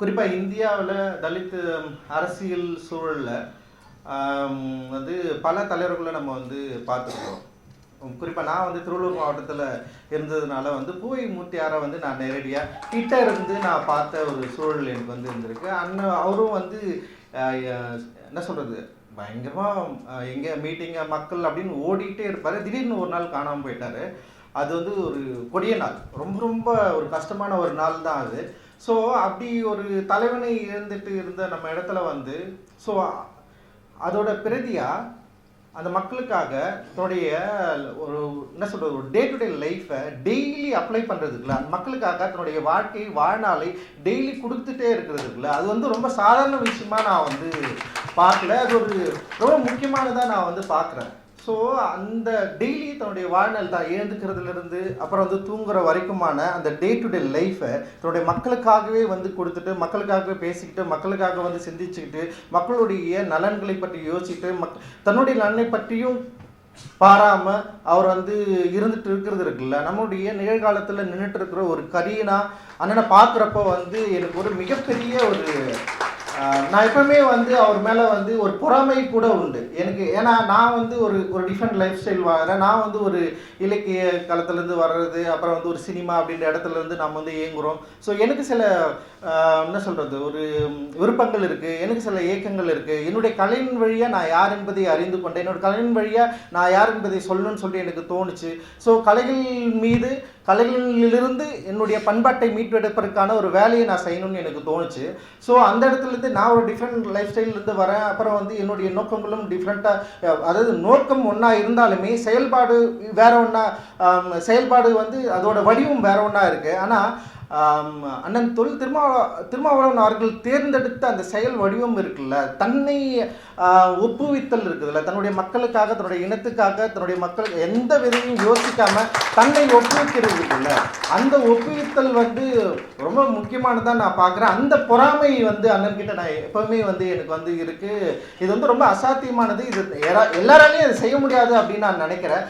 குறிப்பாக இந்தியாவில் தலித் அரசியல் சூழலில் வந்து பல தலைவர்களை நம்ம வந்து பார்த்துருக்கோம். குறிப்பாக நான் வந்து திருவள்ளூர் மாவட்டத்தில் இருந்ததுனால வந்து பூவை மூர்த்தியாரை வந்து நான் நேரடியாக கிட்ட இருந்து நான் பார்த்த ஒரு சூழல் எனக்கு வந்து இருந்திருக்கு. அண்ணன் அவரும் வந்து என்ன சொல்கிறது பயங்கரமாக எங்கே மீட்டிங்க மக்கள் அப்படின்னு ஓடிட்டே இருப்பார். திடீர்னு ஒரு நாள் காணாமல் போயிட்டார். அது வந்து ஒரு கொடிய நாள். ரொம்ப ரொம்ப ஒரு கஷ்டமான ஒரு நாள் தான் அது. ஸோ அப்படி ஒரு தலைவனை இழந்துட்டு இருந்த நம்ம இடத்துல வந்து ஸோ அதோட பிரதியாக அந்த மக்களுக்காக தன்னுடைய ஒரு என்ன சொல்றது ஒரு டே டு டே லைஃப்பை டெய்லி அப்ளை பண்ணுறதுக்குல அந்த மக்களுக்காக தன்னுடைய வாழ்க்கை வாழ்நாளை டெய்லி கொடுத்துட்டே இருக்கிறதுக்குல அது வந்து ரொம்ப சாதாரண விஷயமா நான் வந்து பார்க்கல. அது ஒரு ரொம்ப முக்கியமானதாக நான் வந்து பார்க்குறேன். ஸோ அந்த டெய்லி தன்னுடைய வாழ்நாள் தான் எழுந்துக்கிறதுலேருந்து அப்புறம் வந்து தூங்குற வரைக்குமான அந்த டே டு டே லைஃப்பை தன்னுடைய மக்களுக்காகவே வந்து கொடுத்துட்டு மக்களுக்காகவே பேசிக்கிட்டு மக்களுக்காக வந்து சிந்திச்சுக்கிட்டு மக்களுடைய நலன்களை பற்றி யோசிச்சுட்டு மக் தன்னுடைய நலனை பற்றியும் பாராம அவர் வந்து இருந்துட்டு இருக்கிறது இருக்குல்ல? நம்மளுடைய நிகழ்காலத்தில் நின்றுட்டு இருக்கிற ஒரு கரீனா அண்ணனை பார்க்குறப்ப வந்து எனக்கு ஒரு மிகப்பெரிய ஒரு நான் எப்பவுமே வந்து அவர் மேலே வந்து ஒரு பொறாமை கூட உண்டு. எனக்கு ஏன்னா நான் வந்து ஒரு ஒரு டிஃப்ரெண்ட் லைஃப் ஸ்டைல் வாங்குறேன். நான் வந்து ஒரு இலக்கிய களத்துலேருந்து வர்றது அப்புறம் வந்து ஒரு சினிமா அப்படின்ற இடத்துல இருந்து நம்ம வந்து இயங்குகிறோம் ஸோ எனக்கு சில என்ன சொல்கிறது ஒரு விருப்பங்கள் இருக்குது எனக்கு சில இயக்கங்கள் இருக்குது என்னுடைய கலையின் வழியாக நான் யார் என்பதை அறிந்து கொண்டேன். என்னோட கலையின் வழியாக நான் யார் என்பதை சொல்லணும்னு சொல்லி எனக்கு தோணுச்சு. ஸோ கலைகள் மீது கலைகளிலிருந்து என்னுடைய பண்பாட்டை மீட்டெடுப்பதற்கான ஒரு வேலையை நான் செய்யணும்னு எனக்கு தோணுச்சு. ஸோ அந்த இடத்துலேருந்து நான் ஒரு டிஃப்ரெண்ட் லைஃப் ஸ்டைல்லேருந்து வரேன். அப்புறம் வந்து என்னுடைய நோக்கங்களும் டிஃப்ரெண்ட்டாக அதாவது நோக்கம் ஒன்றா இருந்தாலுமே செயல்பாடு வேற ஒன்றா செயல்பாடு வந்து அதோட வடிவம் வேற ஒன்றா இருக்குது ஆனால் அண்ணன் தொல் திருமாவள திருமாவளவன் அவர்கள் தேர்ந்தெடுத்த அந்த செயல் வடிவம் இருக்குல்ல தன்னை ஒப்புவித்தல் இருக்குதுல்ல தன்னுடைய மக்களுக்காக தன்னுடைய இனத்துக்காக தன்னுடைய மக்கள் எந்த விதையும் யோசிக்காம தன்னை ஒப்புவிக்கிறது இருக்குல்ல அந்த ஒப்புவித்தல் வந்து ரொம்ப முக்கியமானதாக நான் பார்க்குறேன். அந்த பொறாமை வந்து அண்ணன்கிட்ட நான் எப்பவுமே வந்து எனக்கு வந்து இருக்கு. இது வந்து ரொம்ப அசாத்தியமானது. இது எல்லாராலையும் அதை செய்ய முடியாது அப்படின்னு நான் நினைக்கிறேன்.